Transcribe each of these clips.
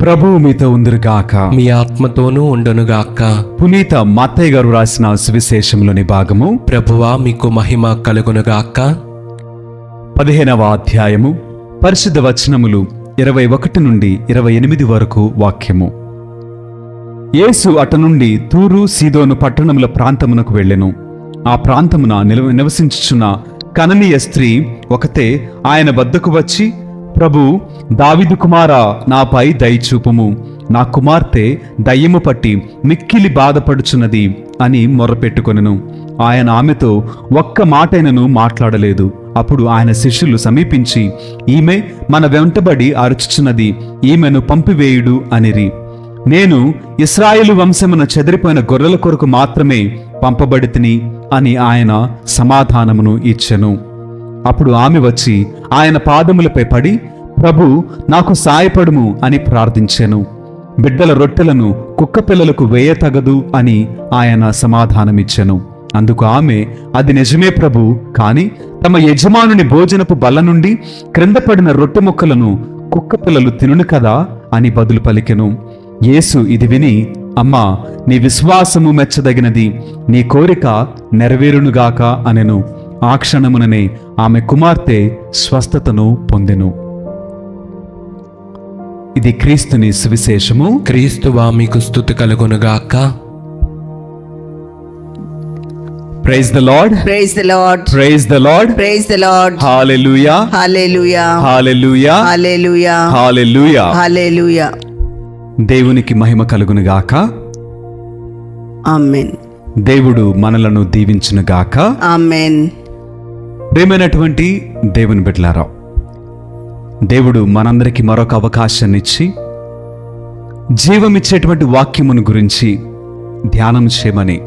ప్రభువు మీతో ఉందిరుగాక. మీ ఆత్మతోనూ ఉండునుగాక. పునీత మత్తయ్య గారు రాసిన సువిశేషంలోని భాగము ప్రభువా మీకు మహిమ కలుగునుగాక. పదిహేనవ అధ్యాయము పరిశుద్ధ వచనములు ఇరవై ఒకటి నుండి ఇరవై ఎనిమిది వరకు వాక్యము. యేసు అటు నుండి తూరు సీదోను పట్టణముల ప్రాంతమునకు వెళ్ళెను. ఆ ప్రాంతమున నివసించుచున్న కననీయ స్త్రీ ఒకతే ఆయన వద్దకు వచ్చి ప్రభు దావిదు కుమారా నాపై దయచూపుము నా కుమార్తె దయ్యము పట్టి మిక్కిలి బాధపడుచున్నది అని మొరపెట్టుకొనెను. ఆయన ఆమెతో ఒక్క మాటైనను మాట్లాడలేదు. అప్పుడు ఆయన శిష్యులు సమీపించి ఈమె మన వెంటబడి అరుచుచున్నది ఈమెను పంపివేయుడు అనిరి. నేను ఇస్రాయేలు వంశమున చెదిరిపోయిన గొర్రెల కొరకు మాత్రమే పంపబడితిని అని ఆయన సమాధానమును ఇచ్చెను. అప్పుడు ఆమె వచ్చి ఆయన పాదములపై పడి ప్రభు నాకు సాయపడుము అని ప్రార్థించెను. బిడ్డల రొట్టెలను కుక్క పిల్లలకు వేయతగదు అని ఆయన సమాధానమిచ్చెను. అందుకు ఆమె అది నిజమే ప్రభు కాని తమ యజమానుని భోజనపు బల్ల నుండి క్రింద పడిన రొట్టె ముక్కలను కుక్క పిల్లలు తినును కదా అని బదులు పలికెను. యేసు ఇది విని అమ్మా నీ విశ్వాసము మెచ్చదగినది నీ కోరిక నెరవేరునుగాక అనెను. ఆ క్షణముననే ఆమె కుమార్తె స్వస్థతను పొందెను. ఇది క్రీస్తుని సువిశేషము క్రీస్తువా మీకు స్థుతి కలుగునుగాక praise the lord Praise the Lord. Praise the lord Praise the Lord. Hallelujah Hallelujah. Hallelujah Hallelujah. Hallelujah Hallelujah. దేవునికి మహిమ కలుగునుగాక Amen. దేవుడు మనలను దీవించునుగాక Amen. ప్రేమైనటువంటి దేవుని బిడ్డలారా దేవుడు మనందరికీ మరొక అవకాశాన్ని ఇచ్చి జీవమిచ్చేటువంటి వాక్యమును గురించి ధ్యానం చేయమని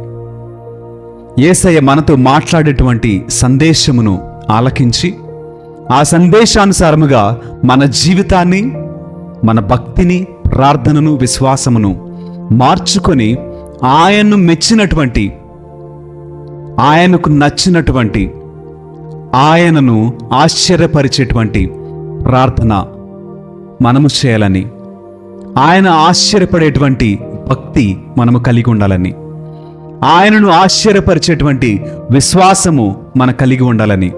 ఏసయ్య మనతో మాట్లాడేటువంటి సందేశమును ఆలకించి ఆ సందేశానుసారముగా మన జీవితాన్ని మన భక్తిని ప్రార్థనను విశ్వాసమును మార్చుకొని ఆయన్ను మెచ్చినటువంటి ఆయనకు నచ్చినటువంటి ఆయనను ఆశ్చర్యపరిచేటువంటి ప్రార్థన మనము చేయాలని. ఆయన ఆశ్చర్యపడేటువంటి భక్తి మనము కలిగి ఉండాలని. ఆయనను ఆశ్చర్యపరిచేటువంటి విశ్వాసము మన కలిగి ఉండాలని.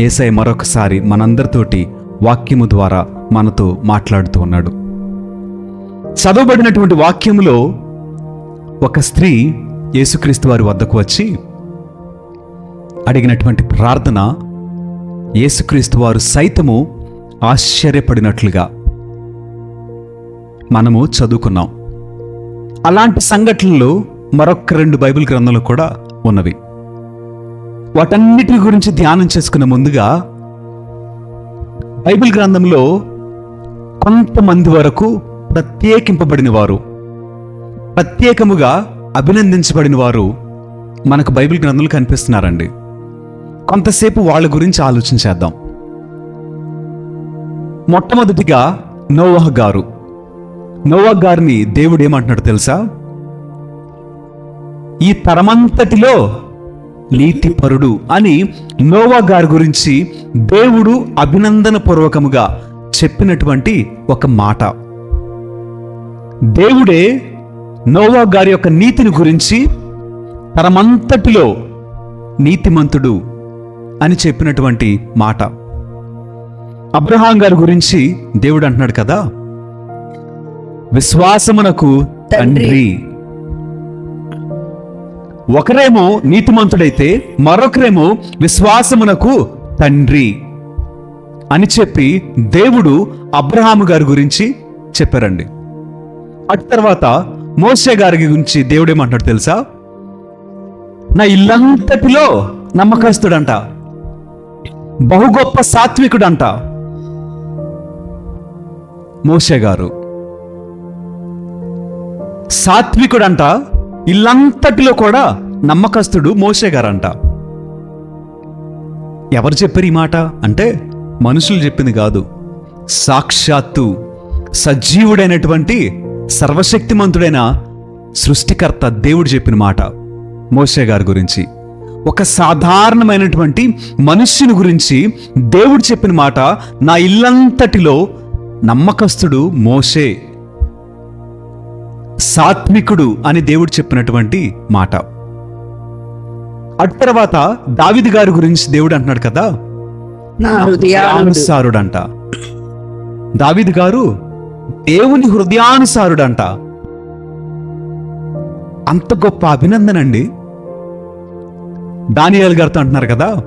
ఏసై మరొకసారి మనందరితోటి వాక్యము ద్వారా మనతో మాట్లాడుతూ ఉన్నాడు. చదవబడినటువంటి వాక్యములో ఒక స్త్రీ యేసుక్రీస్తు వారి వద్దకు వచ్చి అడిగినటువంటి ప్రార్థన యేసుక్రీస్తు వారు సైతము ఆశ్చర్యపడినట్లుగా మనము చదువుకున్నాం. అలాంటి సంఘటనలు మరొక రెండు బైబిల్ గ్రంథాలు కూడా ఉన్నవి. వాటన్నిటి గురించి ధ్యానం చేసుకునే ముందుగా బైబిల్ గ్రంథంలో కొంతమంది వరకు ప్రత్యేకింపబడిన వారు ప్రత్యేకముగా అభినందించబడిన వారు మనకు బైబిల్ గ్రంథంలో కనిపిస్తున్నారండి. కొంతసేపు వాళ్ళ గురించి ఆలోచించేద్దాం మొట్టమొదటిగా నోవహ్ గారు. నోవహ్ గారిని దేవుడు ఏమంటున్నాడు తెలుసా? ఈ తరమంతటిలో నీతిపరుడు అని నోవా గారి గురించి దేవుడు అభినందన పూర్వకముగా చెప్పినటువంటి ఒక మాట. దేవుడే నోవా గారి యొక్క నీతిని గురించి తరమంతటిలో నీతిమంతుడు అని చెప్పినటువంటి మాట. అబ్రహాం గారి గురించి దేవుడు అంటున్నాడు కదా? విశ్వాసమునకు తండ్రి. ఒకరేమో నీతిమంతుడైతే మరొకరేమో విశ్వాసమునకు తండ్రి అని చెప్పి దేవుడు అబ్రహాము గారి గురించి చెప్పారండి. అటు తర్వాత మోసే గారి గురించి దేవుడు ఏమంటాడు తెలుసా? నా ఇల్లంతటిలో నమ్మకస్తుడంట బహు గొప్ప సాత్వికుడంట మోసే గారు. సాత్వికుడంట ఇల్లంతటిలో కూడా నమ్మకస్తుడు మోసే గారంట. ఎవరు చెప్పారు ఈ మాట? అంటే మనుషులు చెప్పింది కాదు. సాక్షాత్తు సజీవుడైనటువంటి సర్వశక్తిమంతుడైన సృష్టికర్త దేవుడు చెప్పిన మాట మోసే గారి గురించి. ఒక సాధారణమైనటువంటి మనుష్యుని గురించి దేవుడు చెప్పిన మాట నా ఇల్లంతటిలో నమ్మకస్తుడు మోషే సాత్వికుడు అని దేవుడు చెప్పినటువంటి మాట. అటు తర్వాత దావిది గారి గురించి దేవుడు అంటున్నాడు కదా? నా హృదయానుసారుడంట. దావిది గారు దేవుని హృదయానుసారుడంట. అంత గొప్ప అభినందన అండి దానియాల్ గారితో అంటున్నారు కదా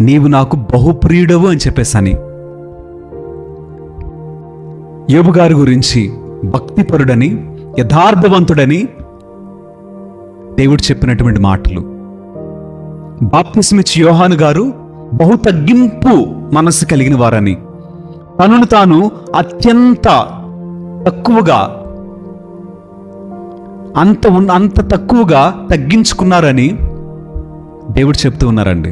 నీవు నాకు బహుప్రియుడవు అని చెప్పేసని. యోబు గారి గురించి భక్తిపరుడని యథార్థవంతుడని దేవుడు చెప్పినటువంటి మాటలు. బాప్తిస్మిచ్ యోహాను గారు బహు తగ్గింపు మనస్సు కలిగిన వారని. తనను తాను అత్యంత తక్కువగా అంత ఉన్న అంత తక్కువగా తగ్గించుకున్నారని దేవుడు చెప్తూ ఉన్నారండి.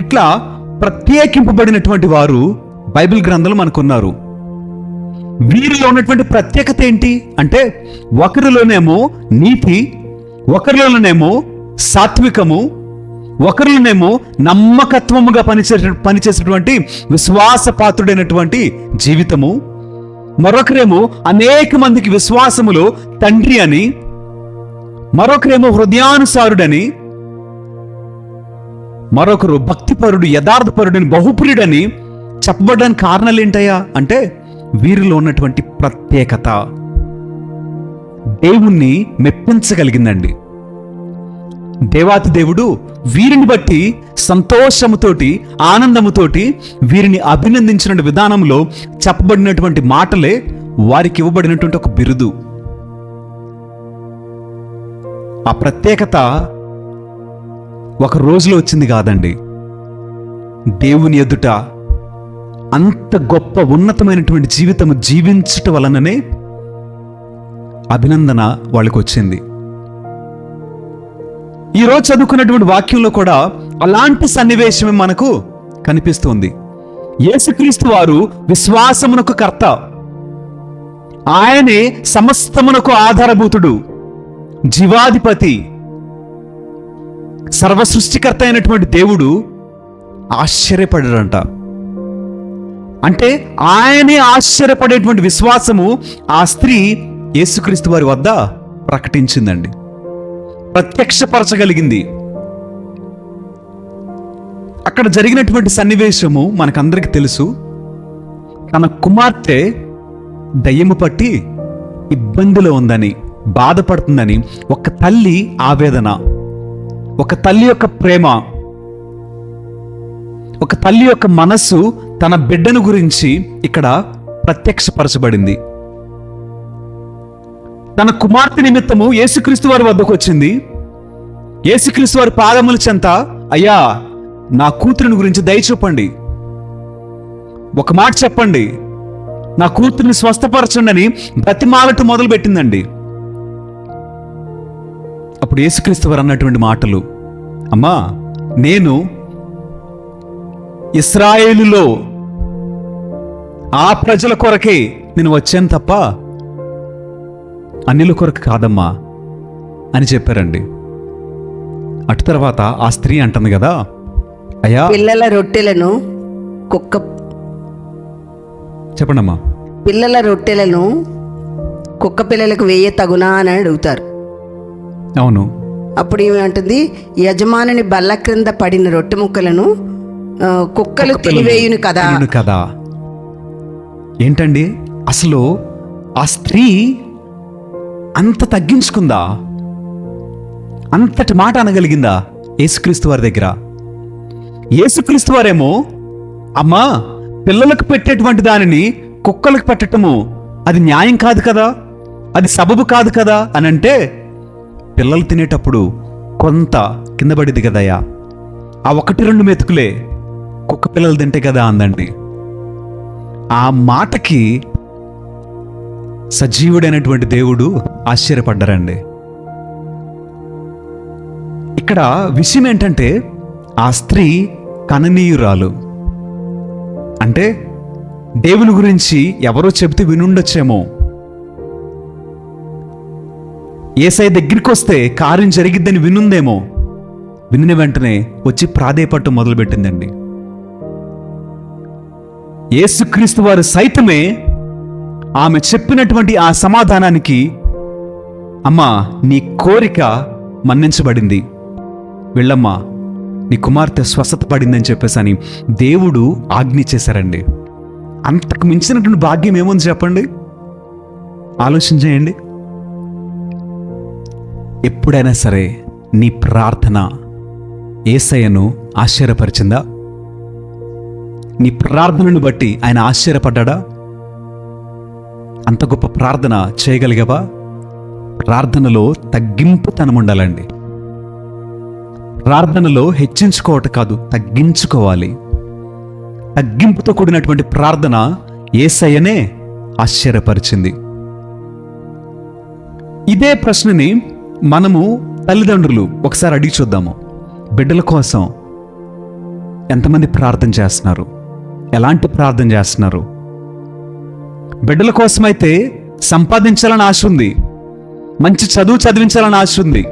ఇట్లా ప్రత్యేకింపబడినటువంటి వారు బైబిల్ గ్రంథాలు మనకున్నారు. వీరిలో ఉన్నటువంటి ప్రత్యేకత ఏంటి? అంటే ఒకరిలోనేమో నీతి ఒకరిలోనేమో సాత్వికము ఒకరిలోనేమో నమ్మకత్వముగా పనిచే పనిచేసేటువంటి విశ్వాసపాత్రుడైనటువంటి జీవితము మరొకరేమో అనేక మందికి విశ్వాసములో తండ్రి అని మరొకరేమో హృదయానుసారుడని మరొకరు భక్తిపరుడు యథార్థపరుడని బహుప్రియుడని చెప్పబడడానికి కారణాలు ఏంటయ్యా అంటే వీరిలో ఉన్నటువంటి ప్రత్యేకత. దేవుణ్ణి మెప్పించగలిగిందండి. దేవాతి దేవుడు వీరిని బట్టి సంతోషముతోటి ఆనందముతోటి వీరిని అభినందించిన విధానంలో చెప్పబడినటువంటి మాటలే వారికి ఇవ్వబడినటువంటి ఒక బిరుదు. ఆ ప్రత్యేకత ఒక రోజులో వచ్చింది కాదండి. దేవుని ఎదుట అంత గొప్ప ఉన్నతమైనటువంటి జీవితం జీవించట వలననే అభినందన వాళ్ళకు వచ్చింది. ఈరోజు చదువుకున్నటువంటి వాక్యంలో కూడా అలాంటి సన్నివేశమే మనకు కనిపిస్తుంది. యేసుక్రీస్తు వారు విశ్వాసమునకు కర్త. ఆయనే సమస్తమునకు ఆధారభూతుడు జీవాధిపతి. సర్వ సృష్టికర్త అయినటువంటి దేవుడు ఆశ్చర్యపడాడంట అంటే ఆయనే ఆశ్చర్యపడేటువంటి విశ్వాసము ఆ స్త్రీ యేసుక్రీస్తు వారి వద్ద ప్రకటించిందండి. ప్రత్యక్షపరచగలిగింది. అక్కడ జరిగినటువంటి సన్నివేశము మనకందరికి తెలుసు. తన కుమార్తె దయ్యము పట్టి ఇబ్బందిలో ఉందని బాధపడుతుందని ఒక తల్లి ఆవేదన ఒక తల్లి యొక్క ప్రేమ ఒక తల్లి యొక్క మనస్సు తన బిడ్డను గురించి ఇక్కడ ప్రత్యక్షపరచబడింది. తన కుమార్తె నిమిత్తము యేసుక్రీస్తు వారి వద్దకు వచ్చింది. యేసుక్రీస్తు వారి పాదముల చెంత అయ్యా నా కూతురుని గురించి దయ చూపండి. ఒక మాట చెప్పండి. నా కూతురిని స్వస్థపరచండి అని బ్రతిమాలట మొదలుపెట్టిందండి. అప్పుడు యేసుక్రీస్తు వారు అన్నటువంటి మాటలు అమ్మా నేను ఇస్రాయేలులో ఆ ప్రజల కొరకే నేను వచ్చాను తప్ప అన్నిల కొరకు కాదమ్మా అని చెప్పారండి. అటు తర్వాత ఆ స్త్రీ అంటుంది కదా అయ్యా పిల్లల రొట్టెలను కుక్క చెప్పండమ్మా. పిల్లల రొట్టెలను కుక్క పిల్లలకు వేయ తగునా అని అడుగుతారు. అవును. అప్పుడు ఏమంటుంది యజమానుని బల్ల క్రింద పడిన రొట్టె ముక్కలను కుక్కలు తినివేయును కదా. కదా. ఏంటండి? అసలు ఆ స్త్రీ అంత తగ్గించుకుందా? అంతటి మాట అనగలిగిందా యేసుక్రీస్తు వారి దగ్గర? యేసుక్రీస్తు వారేమో అమ్మా పిల్లలకు పెట్టేటువంటి దానిని కుక్కలకు పెట్టటము అది న్యాయం కాదు కదా? అది సబబు కాదు కదా? అని అంటే పిల్లలు తినేటప్పుడు కొంత కింద పడింది కదయ్యా? ఆ ఒకటి రెండు మెతుకులే కుక్క పిల్లలు తింటే కదా అందండి. ఆ మాటకి సజీవుడైనటువంటి దేవుడు ఆశ్చర్యపడ్డారండి. ఇక్కడ విషయం ఏంటంటే ఆ స్త్రీ కననీయురాలు. అంటే దేవుని గురించి ఎవరో చెబితే వినుండొచ్చేమో. ఏసై దగ్గరికి వస్తే కార్యం జరిగిద్దని వినుందేమో. విన్న వెంటనే వచ్చి ప్రాధేయపట్టు మొదలుపెట్టిందండి. యేసుక్రీస్తు వారు సైతమే ఆమె చెప్పినటువంటి ఆ సమాధానానికి అమ్మా నీ కోరిక మన్నించబడింది. వెళ్ళమ్మా నీ కుమార్తె స్వస్థత పడిందని చెప్పేసని అని దేవుడు ఆజ్ఞ చేశారండి. అంతకు మించినటువంటి భాగ్యం ఏముంది చెప్పండి? ఆలోచన చేయండి. ఎప్పుడైనా సరే నీ ప్రార్థన ఏసయ్యను ఆశ్చర్యపరిచిందా? నీ ప్రార్థనను బట్టి ఆయన ఆశ్చర్యపడ్డా అంత గొప్ప ప్రార్థన చేయగలిగావా? ప్రార్థనలో తగ్గింపుతనం ఉండాలండి ప్రార్థనలో హెచ్చించుకోవట కాదు తగ్గించుకోవాలి. తగ్గింపుతో కూడినటువంటి ప్రార్థన ఏసయ్యనే ఆశ్చర్యపరిచింది. ఇదే ప్రశ్నని మనము తల్లిదండ్రులు ఒకసారి అడిగి చూద్దాము. బిడ్డల కోసం ఎంతమంది ప్రార్థన చేస్తున్నారు? ఎలాంటి ప్రార్థన చేస్తున్నారు? బిడ్డల కోసమైతే సంపాదించాలని ఆశ ఉంది. మంచి చదువు చదివించాలని ఆశ ఉంది.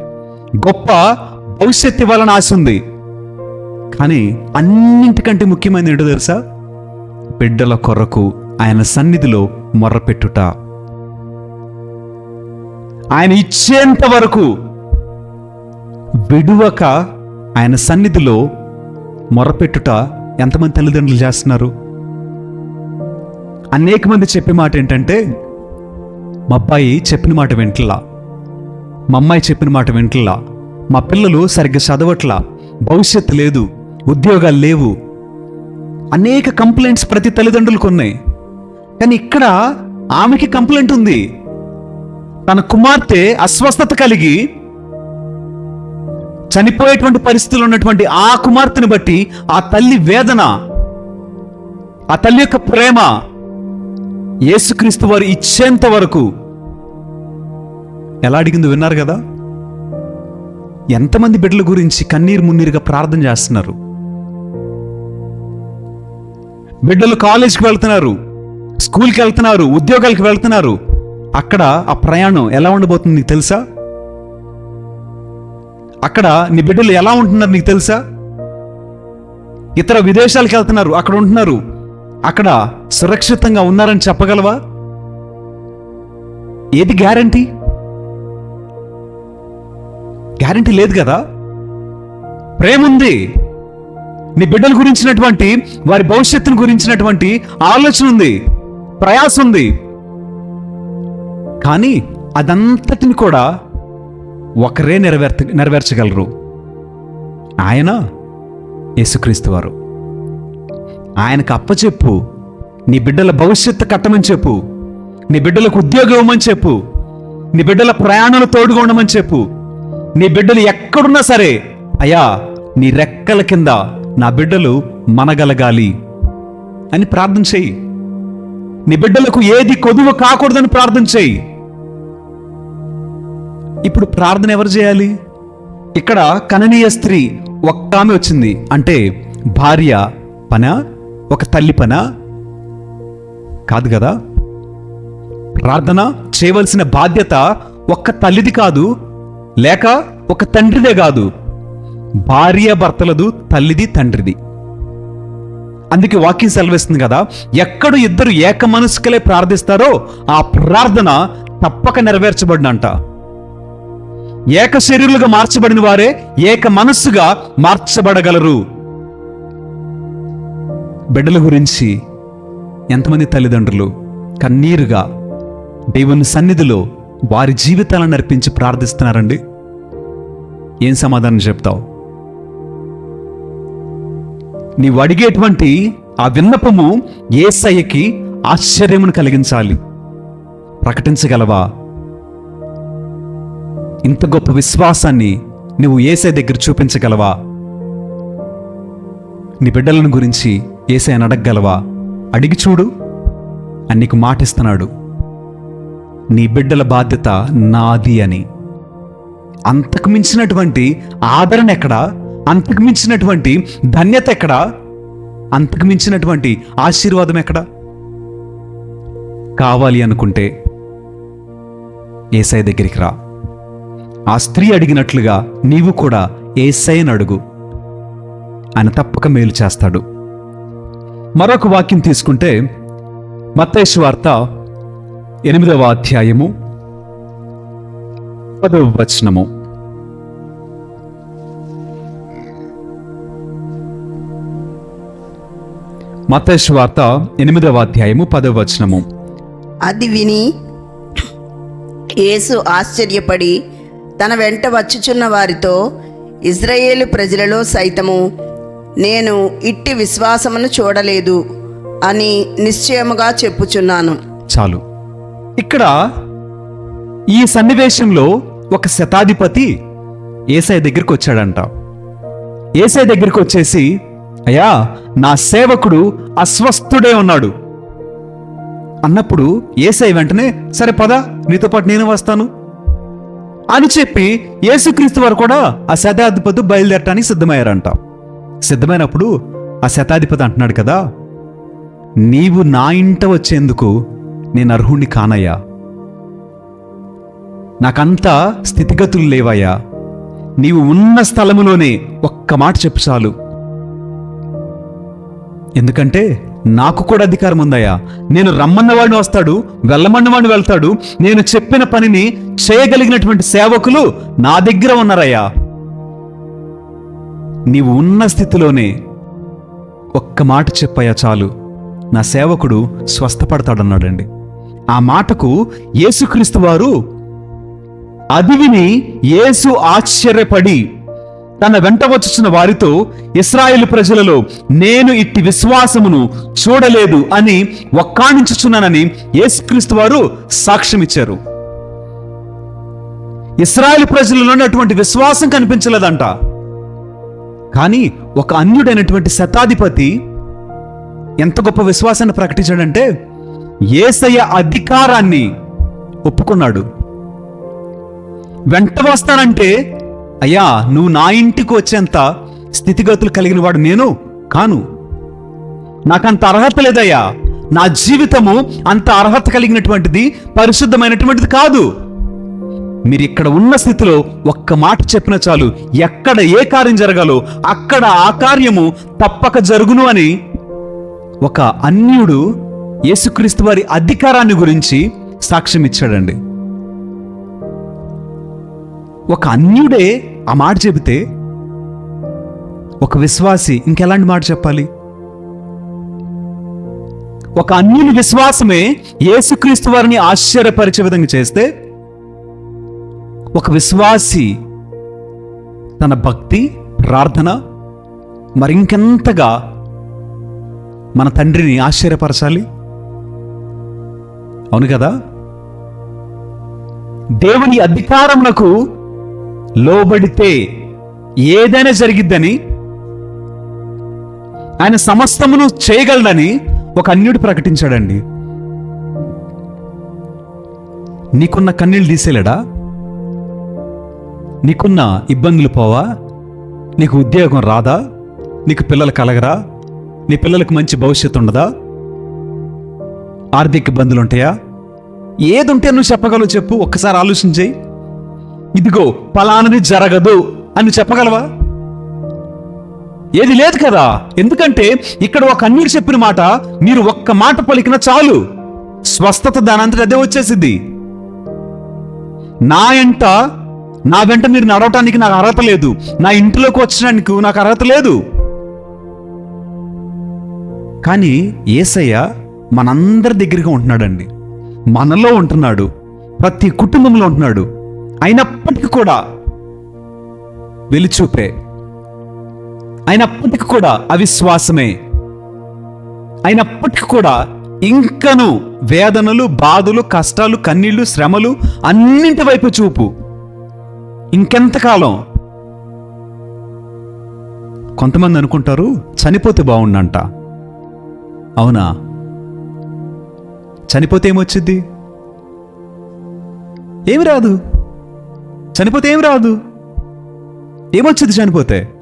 గొప్ప భవిష్యత్తు ఇవ్వాలని ఆశ ఉంది. కానీ అన్నింటికంటే ముఖ్యమైనది ఏంటో తెలుసా? బిడ్డల కొరకు ఆయన సన్నిధిలో మొర్రపెట్టుట. ఆయన ఇచ్చేంత వరకు విడువక ఆయన సన్నిధిలో మొరపెట్టుట ఎంతమంది తల్లిదండ్రులు చేస్తున్నారు? అనేక మంది చెప్పే మాట ఏంటంటే మా అబ్బాయి చెప్పిన మాట వింటలా. మా అమ్మాయి చెప్పిన మాట వింటలా. మా పిల్లలు సరిగ్గా చదవట్లా. భవిష్యత్తు లేదు. ఉద్యోగాలు లేవు. అనేక కంప్లైంట్స్ ప్రతి తల్లిదండ్రులకు ఉన్నాయి. కానీ ఇక్కడ ఆమెకి కంప్లైంట్ ఉంది. తన కుమార్తె అస్వస్థత కలిగి చనిపోయేటువంటి పరిస్థితులు ఉన్నటువంటి ఆ కుమార్తెను బట్టి ఆ తల్లి వేదన ఆ తల్లి యొక్క ప్రేమ యేసుక్రీస్తు వారు ఇచ్చేంత వరకు ఎలా అడిగిందో విన్నారు కదా? ఎంతమంది బిడ్డల గురించి కన్నీరు మున్నీరుగా ప్రార్థన చేస్తున్నారు? బిడ్డలు కాలేజీకి వెళ్తున్నారు స్కూల్కి వెళ్తున్నారు ఉద్యోగాలకు వెళ్తున్నారు. అక్కడ ఆ ప్రయాణం ఎలా ఉండబోతుంది నీకు తెలుసా? అక్కడ నీ బిడ్డలు ఎలా ఉంటున్నారు నీకు తెలుసా? ఇతర విదేశాలకు వెళ్తున్నారు అక్కడ ఉంటున్నారు. అక్కడ సురక్షితంగా ఉన్నారని చెప్పగలవా? ఏది గ్యారంటీ? గ్యారంటీ లేదు కదా? ప్రేమ ఉంది. నీ బిడ్డల గురించినటువంటి వారి భవిష్యత్తును గురించినటువంటి ఆలోచన ఉంది ప్రయాస ఉంది. కానీ అదంతటిని కూడా ఒకరే నెరవేర్చ నెరవేర్చగలరు. ఆయన యేసుక్రీస్తు వారు. ఆయనకు అప్పచెప్పు. నీ బిడ్డల భవిష్యత్తు కట్టమని చెప్పు. నీ బిడ్డలకు ఉద్యోగం ఇవ్వమని చెప్పు. నీ బిడ్డల ప్రయాణాలు తోడుగా ఉండమని చెప్పు. నీ బిడ్డలు ఎక్కడున్నా సరే అయ్యా నీ రెక్కల కింద నా బిడ్డలు మనగలగాలి అని ప్రార్థన చెయ్యి నీ బిడ్డలకు ఏది కొదువ కాకూడదని ప్రార్థన చెయ్యి ఇప్పుడు ప్రార్థన ఎవరు చేయాలి? ఇక్కడ కననీయ స్త్రీ ఒక్క ఆమె వచ్చింది. అంటే భార్య పన ఒక తల్లి పన. కాదు కదా? ప్రార్థన చేయవలసిన బాధ్యత ఒక్క తల్లిది కాదు లేక ఒక తండ్రిదే కాదు. భార్య భర్తలదు తల్లిది తండ్రిది. అందుకే వాక్యం సెలవిస్తుంది కదా ఎక్కడ ఇద్దరు ఏక మనసుకలే ప్రార్థిస్తారో ఆ ప్రార్థన తప్పక నెరవేర్చబడినంట ఏక శరీరులుగా మార్చబడిన వారే ఏక మనస్సుగా మార్చబడగలరు. బిడ్డల గురించి ఎంతమంది తల్లిదండ్రులు కన్నీరుగా దేవుని సన్నిధిలో వారి జీవితాలను నర్పించి ప్రార్థిస్తున్నారండి? ఏం సమాధానం చెప్తావు? నీవు అడిగేటువంటి ఆ విన్నపము ఏసయ్యకి ఆశ్చర్యమును కలిగించాలి. ప్రకటించగలవా? ఇంత గొప్ప విశ్వాసాన్ని నువ్వు ఏసై దగ్గర చూపించగలవా? నీ బిడ్డలను గురించి ఏసై అని అడగగలవా? అడిగి చూడు అని నీకు మాటిస్తున్నాడు. నీ బిడ్డల బాధ్యత నాది అని. అంతకు మించినటువంటి ఆదరణ ఎక్కడా? అంతకు మించినటువంటి ధన్యత ఎక్కడా? అంతకు మించినటువంటి ఆశీర్వాదం ఎక్కడా? కావాలి అనుకుంటే ఏసై దగ్గరికి రా. ఆ స్త్రీ అడిగినట్లుగా నీవు కూడా ఏసైన్ అడుగు. ఆయన తప్పక మేలు చేస్తాడు. మరొక వాక్యం తీసుకుంటే మత్తైసు వార్త ఎనిమిదవ అధ్యాయము పదవ వచనము. మత్తయి వార్త ఎనిమిదవ అధ్యాయము పదవ వచనము. అది విని యేసు ఆశ్చర్యపడి తన వెంట వచ్చుచున్న వారితో ఇజ్రాయేలు ప్రజలలో సైతము నేను ఇట్టి విశ్వాసమును చూడలేదు అని నిశ్చయముగా చెప్పుచున్నాను. చాలు. ఇక్కడ ఈ సన్నివేశంలో ఒక శతాధిపతి ఏసఐ దగ్గరికి వచ్చాడంట. ఏసై దగ్గరికి వచ్చేసి అయ్యా నా సేవకుడు అస్వస్థుడే ఉన్నాడు. అన్నప్పుడు ఏసఐ వెంటనే సరే పద నీతో పాటు నేను వస్తాను. అని చెప్పి యేసుక్రీస్తు వారు కూడా ఆ శతాధిపతి బయలుదేరటానికి సిద్ధమయ్యారంట. సిద్ధమైనప్పుడు ఆ శతాధిపతి అంటున్నాడు కదా నీవు నా ఇంట వచ్చేందుకు నేను అర్హుణ్ణి కానయ్యా. నాకంతా స్థితిగతులు లేవయ్యా. నీవు ఉన్న స్థలములోనే ఒక్క మాట చెప్పు చాలు. ఎందుకంటే నాకు కూడా అధికారం ఉందయ్యా. నేను రమ్మన్నవాడిని వస్తాడు వెళ్ళమన్నవాడిని వెళ్తాడు. నేను చెప్పిన పనిని చేయగలిగినటువంటి సేవకులు నా దగ్గర ఉన్నారయ్యా. నీవు ఉన్న స్థితిలోనే ఒక్క మాట చెప్పయ్యా చాలు. నా సేవకుడు స్వస్థపడతాడన్నాడండి. ఆ మాటకు యేసుక్రీస్తు వారు అది విని యేసు ఆశ్చర్యపడి తన వెంట వచ్చుచున్న వారితో ఇస్రాయేల్ ప్రజలలో నేను ఇట్టి విశ్వాసమును చూడలేదు అని ఒక్కాణించుచున్నానని యేసుక్రీస్తు వారు సాక్ష్యమిచ్చారు. ఇస్రాయేల్ ప్రజలలోనే అటువంటి విశ్వాసం కనిపించలేదంట. కానీ ఒక అన్యుడైనటువంటి శతాధిపతి ఎంత గొప్ప విశ్వాసాన్ని ప్రకటించాడంటే ఏసయ్య అధికారాన్ని ఒప్పుకున్నాడు. వెంట వస్తానంటే అయ్యా నువ్వు నా ఇంటికి వచ్చేంత స్థితిగతులు కలిగిన వాడు నేను? కాను. నాకంత అర్హత లేదయ్యా. నా జీవితము అంత అర్హత కలిగినటువంటిది పరిశుద్ధమైనటువంటిది కాదు. మీరు ఇక్కడ ఉన్న స్థితిలో ఒక్క మాట చెప్పిన చాలు. ఎక్కడ ఏ కార్యం జరగాలో అక్కడ ఆ కార్యము తప్పక జరుగును అని ఒక అన్యుడు యేసుక్రీస్తు వారి అధికారాన్ని గురించి సాక్ష్యం ఇచ్చాడండి ఒక అన్యుడే ఆ మాట చెబితే ఒక విశ్వాసి ఇంకెలాంటి మాట చెప్పాలి? ఒక అన్యుని విశ్వాసమే యేసుక్రీస్తు వారిని ఆశ్చర్యపరిచే విధంగా చేస్తే ఒక విశ్వాసి తన భక్తి ప్రార్థన మరింకెంతగా మన తండ్రిని ఆశ్చర్యపరచాలి? అవును కదా? దేవుని అధికారమునకు లోబడితే ఏదైనా జరిగిద్దని ఆయన సమస్తమును చేయగలడని ఒక అన్యుడు ప్రకటించాడండి. నీకున్న కన్నీళ్ళు తీసేలేడా? నీకున్న ఇబ్బందులు పోవా? నీకు ఉద్యోగం రాదా? నీకు పిల్లలు కలగరా? నీ పిల్లలకు మంచి భవిష్యత్తు ఉండదా? ఆర్థిక ఇబ్బందులు ఉంటాయా? ఏదుంటే నువ్వు చెప్పగలవు చెప్పు ఒక్కసారి ఆలోచించేయి. ఇదిగో పలానని జరగదు అని చెప్పగలవా? ఏది లేదు కదా. ఎందుకంటే ఇక్కడ ఒక అన్యుడు చెప్పిన మాట మీరు ఒక్క మాట పలికిన చాలు. స్వస్థత దానంతటి అదే వచ్చేసింది నా ఎంట నా వెంట మీరు నడవటానికి నాకు అర్హత లేదు. నా ఇంటిలోకి వచ్చినందుకు నాకు అర్హత లేదు. కానీ ఏసయ్య మనందరి దగ్గరగా ఉంటున్నాడండి. మనలో ఉంటున్నాడు. ప్రతి కుటుంబంలో ఉంటున్నాడు. అయినప్పటికీ కూడా వెలిచూపే. అయినప్పటికీ కూడా అవిశ్వాసమే. అయినప్పటికీ కూడా ఇంకను వేదనలు బాధలు కష్టాలు కన్నీళ్ళు శ్రమలు అన్నింటి వైపు చూపు. ఇంకెంతకాలం? కొంతమంది అనుకుంటారు చనిపోతే బాగుండంట. అవునా? చనిపోతే ఏమొచ్చింది ఏమి రాదు. చనిపోతే ఏం రాదు? ఏమొచ్చింది చనిపోతే?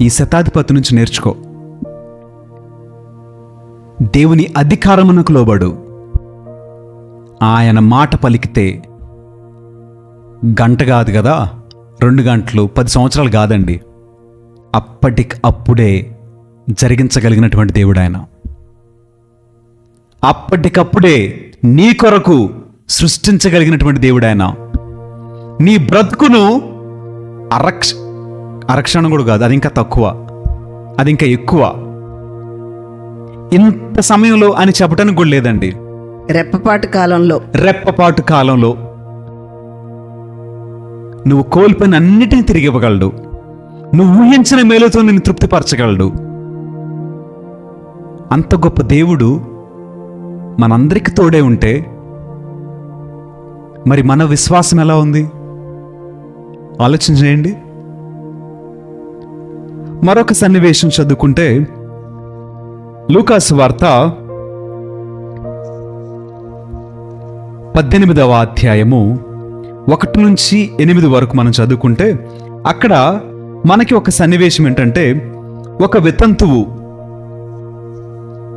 ఈ శతాధిపతి నుంచి నేర్చుకో. దేవుని అధికారమునకు లోబడు. ఆయన మాట పలికితే గంట కాదు కదా? రెండు గంటలు పది సంవత్సరాలు కాదండి. అప్పటికి అప్పుడే జరిగించగలిగినటువంటి దేవుడు ఆయన. అప్పటికప్పుడే నీ కొరకు సృష్టించగలిగినటువంటి దేవుడు ఆయన నీ బ్రతుకును అరక్ష అరక్షణ కూడా కాదు అది ఇంకా తక్కువ అది ఇంకా ఎక్కువ. ఇంత సమయంలో అని చెప్పడానికి కూడా లేదండి. రెప్పపాటు కాలంలో. రెప్పపాటు కాలంలో. నువ్వు కోల్పోయిన అన్నిటిని తిరిగి ఇవ్వగలడు. నువ్వు ఊహించిన మేలుతో నిన్ను తృప్తిపరచగలడు. అంత గొప్ప దేవుడు మనందరికి తోడే ఉంటే మరి మన విశ్వాసం ఎలా ఉంది? ఆలోచన చేయండి. మరొక సన్నివేశం చదువుకుంటే లూకాసు వార్త పద్దెనిమిదవ అధ్యాయము ఒకటి నుంచి ఎనిమిది వరకు మనం చదువుకుంటే అక్కడ మనకి ఒక సన్నివేశం ఏంటంటే ఒక వితంతువు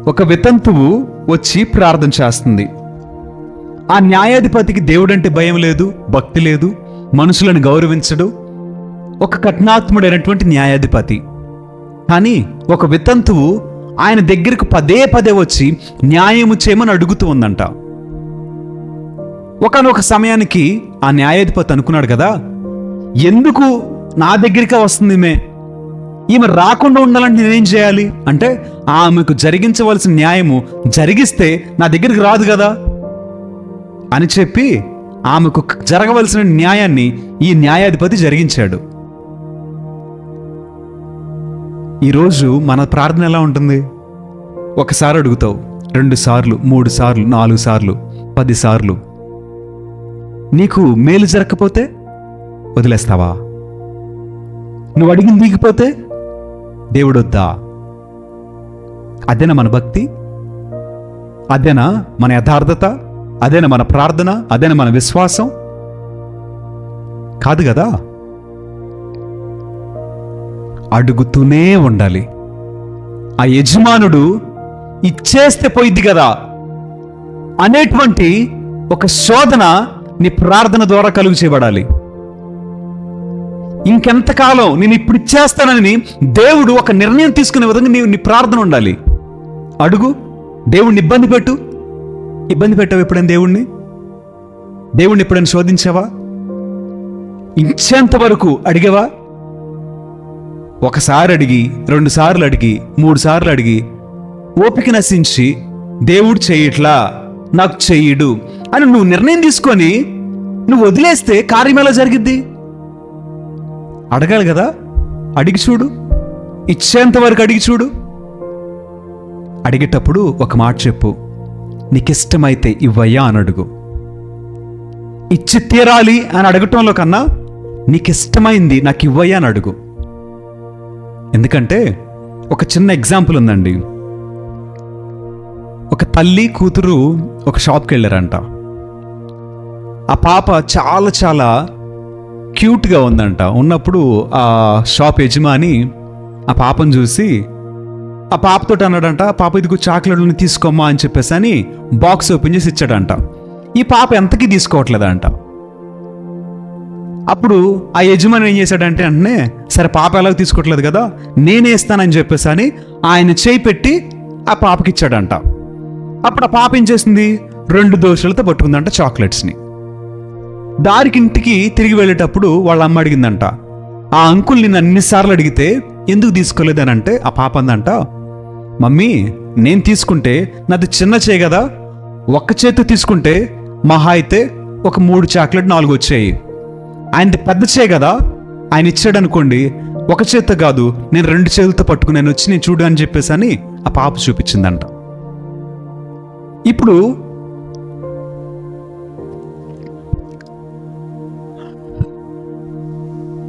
ఒక వితంతువు వచ్చి ప్రార్థన చేస్తుంది. ఆ న్యాయాధిపతికి దేవుడంటే భయం లేదు భక్తి లేదు మనుషులను గౌరవించడు. ఒక కఠినాత్ముడైనటువంటి న్యాయాధిపతి. కానీ ఒక వితంతువు ఆయన దగ్గరకు పదే పదే వచ్చి న్యాయము చేయమని అడుగుతూ ఉందంట. ఒకనొక సమయానికి ఆ న్యాయాధిపతి అనుకున్నాడు కదా ఎందుకు నా దగ్గరికే వస్తుంది ఈమె? ఈమె రాకుండా ఉండాలంటే నేనేం చేయాలి? అంటే ఆమెకు జరిగించవలసిన న్యాయము జరిగిస్తే నా దగ్గరికి రాదు కదా. అని చెప్పి ఆమెకు జరగవలసిన న్యాయాన్ని ఈ న్యాయాధిపతి జరిగించాడు. ఈరోజు మన ప్రార్థన ఎలా ఉంటుంది? ఒకసారి అడుగుతావు. రెండు సార్లు మూడు సార్లు నాలుగు సార్లు పది సార్లు. నీకు మేలు జరగకపోతే వదిలేస్తావా? నువ్వు అడిగింది దిగిపోతే దేవుడొద్దా? అదేనా మన భక్తి? అదేనా మన యథార్థత? అదేనా మన ప్రార్థన? అదేనా మన విశ్వాసం? కాదు కదా? అడుగుతూనే ఉండాలి. ఆ యజమానుడు ఇచ్చేస్తే పోయిద్ది కదా. అనేటువంటి ఒక శోధన నీ ప్రార్థన ద్వారా కలుగు చేయబడాలి. ఇంకెంతకాలం నేను ఇప్పుడు ఇచ్చేస్తానని దేవుడు ఒక నిర్ణయం తీసుకునే విధంగా నీవు నీ ప్రార్థన ఉండాలి. అడుగు దేవుణ్ణి ఇబ్బంది పెట్టు. ఇబ్బంది పెట్టావు ఎప్పుడైనా దేవుణ్ణి? దేవుణ్ణి ఎప్పుడైనా శోధించావా? ఇచ్చేంత వరకు అడిగావా? ఒకసారి అడిగి రెండు సార్లు అడిగి మూడు సార్లు అడిగి ఓపిక నశించి దేవుడు చెయ్యట్లా నాకు చెయ్యడు అని నువ్వు నిర్ణయం తీసుకొని నువ్వు వదిలేస్తే కార్యం ఎలా జరిగిద్ది? అడగాలి కదా? అడిగి చూడు. ఇచ్చేంత వరకు అడిగి చూడు. అడిగేటప్పుడు ఒక మాట చెప్పు. నీకిష్టమైతే ఇవ్వయ్యా అని అడుగు. ఇచ్చి తీరాలి అని అడగటంలో కన్నా నీకిష్టమైంది నాకు ఇవ్వయ్యా అని అడుగు. ఎందుకంటే ఒక చిన్న ఎగ్జాంపుల్ ఉందండి. ఒక తల్లి కూతురు ఒక షాప్కి వెళ్ళారంట. ఆ పాప చాలా చాలా క్యూట్గా ఉందంట. ఉన్నప్పుడు ఆ షాప్ యజమాని ఆ పాపను చూసి ఆ పాపతో అన్నాడంట పాప ఇదిగో చాక్లెట్లను తీసుకోమ్మా అని చెప్పేసి అని బాక్స్ ఓపెన్ చేసి ఇచ్చాడంట. ఈ పాప ఎంతకీ తీసుకోవట్లేదంట. అప్పుడు ఆ యజమాని ఏం చేశాడంటే అంటే సరే పాప ఎలాగో తీసుకోవట్లేదు కదా నేనే ఇస్తానని చెప్పేసి అని ఆయన చేయి పెట్టి ఆ పాపకి ఇచ్చాడంట. అప్పుడు ఆ పాప ఏం చేసింది? రెండు దోశలతో పట్టుకుందంట చాక్లెట్స్ని. దారికి ఇంటికి తిరిగి వెళ్ళేటప్పుడు వాళ్ళ అమ్మ అడిగిందంట ఆ అంకుల్ నిన్ను అన్నిసార్లు అడిగితే ఎందుకు తీసుకోలేదని అంటే ఆ పాప అందంట మమ్మీ నేను తీసుకుంటే నాది చిన్న చేయి కదా. ఒక్క చేతి తీసుకుంటే మహా అయితే ఒక మూడు చాక్లెట్ నాలుగు వచ్చాయి. ఆయనది పెద్ద చేయి కదా. ఆయన ఇచ్చాడు అనుకోండి ఒక చేత కాదు నేను రెండు చేతులతో పట్టుకున్నాను వచ్చి నేను చూడు అని చెప్పేసి అని ఆ పాప చూపించిందంట. ఇప్పుడు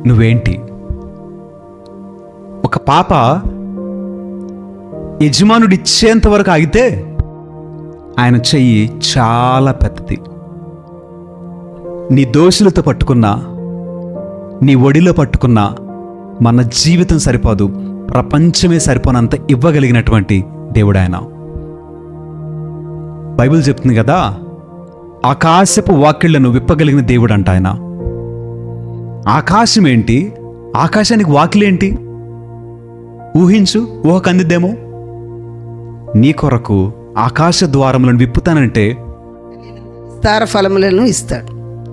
నువ్వేంటి? ఒక పాప యజమానుడు ఇచ్చేంత వరకు ఆగితే ఆయన చెయ్యి చాలా పెద్దది. నీ దోషులతో పట్టుకున్నా నీ ఒడిలో పట్టుకున్నా మన జీవితం సరిపోదు. ప్రపంచమే సరిపోనంత ఇవ్వగలిగినటువంటి దేవుడు ఆయన బైబిల్ చెప్తుంది కదా ఆకాశపు వాకిళ్ళను విప్పగలిగిన దేవుడు అంట ఆయన. ఆకాశం ఏంటి? ఆకాశానికి వాకిలేంటి? ఊహించు ఊహ కందిద్దేమో నీ కొరకు ఆకాశ ద్వారములను విప్పుతానంటే విస్తార ఫలములను ఇస్తాడు.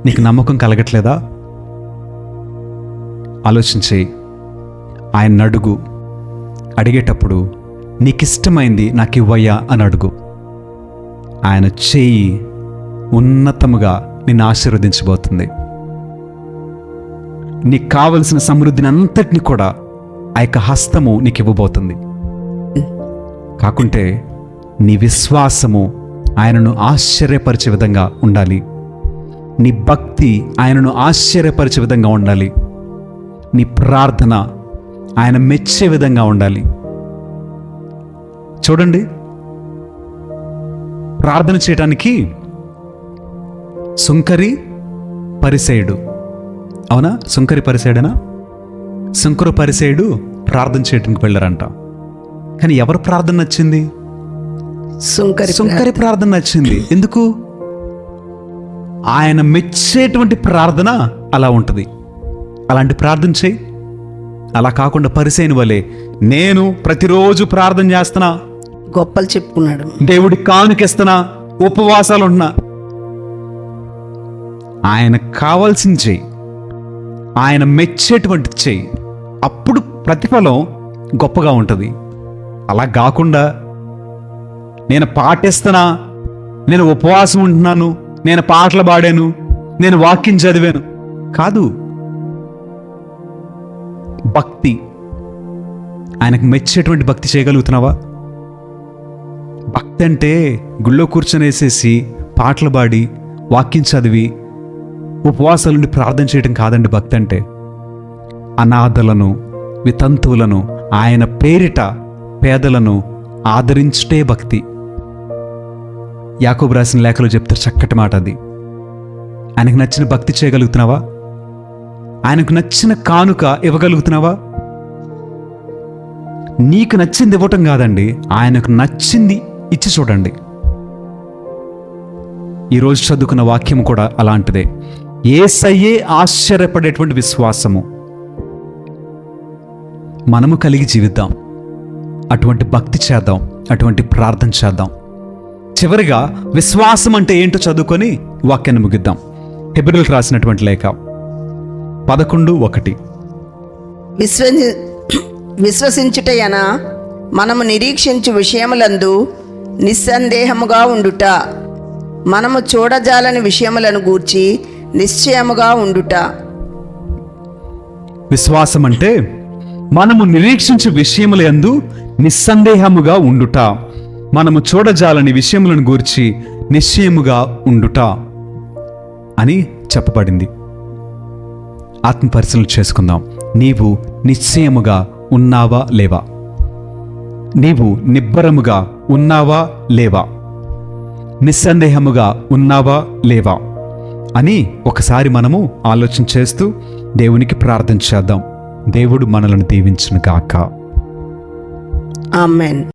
నీకు నమ్మకం కలగట్లేదా? ఆలోచించి ఆయన అడుగు అడిగేటప్పుడు నీకిష్టమైంది నాకు ఇవ్వయ్యా అని అడుగు. ఆయన చేయి ఉన్నతముగా నిన్ను ఆశీర్వదించబోతుంది. నీకు కావలసిన సమృద్ధిని అంతటిని కూడా ఆ యొక్క హస్తము నీకు ఇవ్వబోతుంది. కాకుంటే నీ విశ్వాసము ఆయనను ఆశ్చర్యపరిచే విధంగా ఉండాలి. నీ భక్తి ఆయనను ఆశ్చర్యపరిచే విధంగా ఉండాలి. నీ ప్రార్థన ఆయన మెచ్చే విధంగా ఉండాలి. చూడండి. ప్రార్థన చేయటానికి సుంకరి పరిసేయుడు. అవునా? సుంకరి పరిసేయుడనా? సుంకరు పరిసేయుడు ప్రార్థన చేయడానికి వెళ్ళారంట. కానీ ఎవరు ప్రార్థన నచ్చింది? సుంకరి సుంకరి ప్రార్థన నచ్చింది. ఎందుకు? ఆయన మెచ్చేటువంటి ప్రార్థన అలా ఉంటుంది. అలాంటి ప్రార్థన చేయి. అలా కాకుండా పరిసేని వలె నేను ప్రతిరోజు ప్రార్థన చేస్తున్నా. గొప్పలు చెప్పుకున్నాడు. దేవుడి కానుకిస్తున్నా. ఉపవాసాలు ఉంటున్నా. ఆయన కావాల్సింది చెయ్యి ఆయన మెచ్చేటువంటి చెయ్యి అప్పుడు ప్రతిఫలం గొప్పగా ఉంటుంది. అలా కాకుండా నేను పాటిస్తున్నా నేను ఉపవాసం ఉంటున్నాను నేను పాటలు పాడాను నేను వాక్యం చదివాను. కాదు భక్తి. ఆయనకు మెచ్చేటువంటి భక్తి చేయగలుగుతున్నావా? భక్తి అంటే గుళ్ళో కూర్చొనేసేసి పాటలు పాడి వాక్యం చదివి ఉపవాసాలుండి ప్రార్థన చేయడం కాదండి భక్తి అంటే. అనాథలను వితంతువులను ఆయన పేరిట పేదలను ఆదరించుటే భక్తి. యాకోబు రాసిన లేఖలో చెప్తారు చక్కటి మాట అది. ఆయనకు నచ్చిన భక్తి చేయగలుగుతున్నావా? ఆయనకు నచ్చిన కానుక ఇవ్వగలుగుతున్నావా? నీకు నచ్చింది ఇవ్వటం కాదండి ఆయనకు నచ్చింది ఇచ్చి చూడండి. ఈరోజు చదువుకున్న వాక్యం కూడా అలాంటిదే. ఏసయ్యే ఆశ్చర్యపడేటువంటి విశ్వాసము. మనము కలిగి జీవిద్దాం. అటువంటి భక్తి చేద్దాం అటువంటి ప్రార్థన చేద్దాం. చివరిగా విశ్వాసం అంటే ఏంటో చదువుకొని వాక్యాన్ని ముగిద్దాం. హెబ్రిల్కి రాసినటువంటి లేఖ పదకొండు ఒకటి. విశ్వ విశ్వసించుటయన మనము నిరీక్షించు విషయములందు నిస్సందేహముగా ఉండుట మనము చూడజాలని విషయములను గూర్చి నిశ్చయముగా ఉండుట. విశ్వాసం అంటే మనము నిరీక్షించు విషయముల యందు నిస్సందేహముగా ఉండుట. మనము చూడజాలని విషయములను గూర్చి నిశ్చయముగా ఉండుట అని చెప్పబడింది. ఆత్మపరిశీలన చేసుకుందాం. నీవు నిశ్చయముగా ఉన్నావా లేవా? నీవు నిబ్బరముగా ఉన్నావా లేవా? నిస్సందేహముగా ఉన్నావా లేవా? అని ఒకసారి మనము ఆలోచన చేస్తూ దేవునికి ప్రార్థన చేద్దాం. దేవుడు మనలను దీవించును గాక ఆమెన్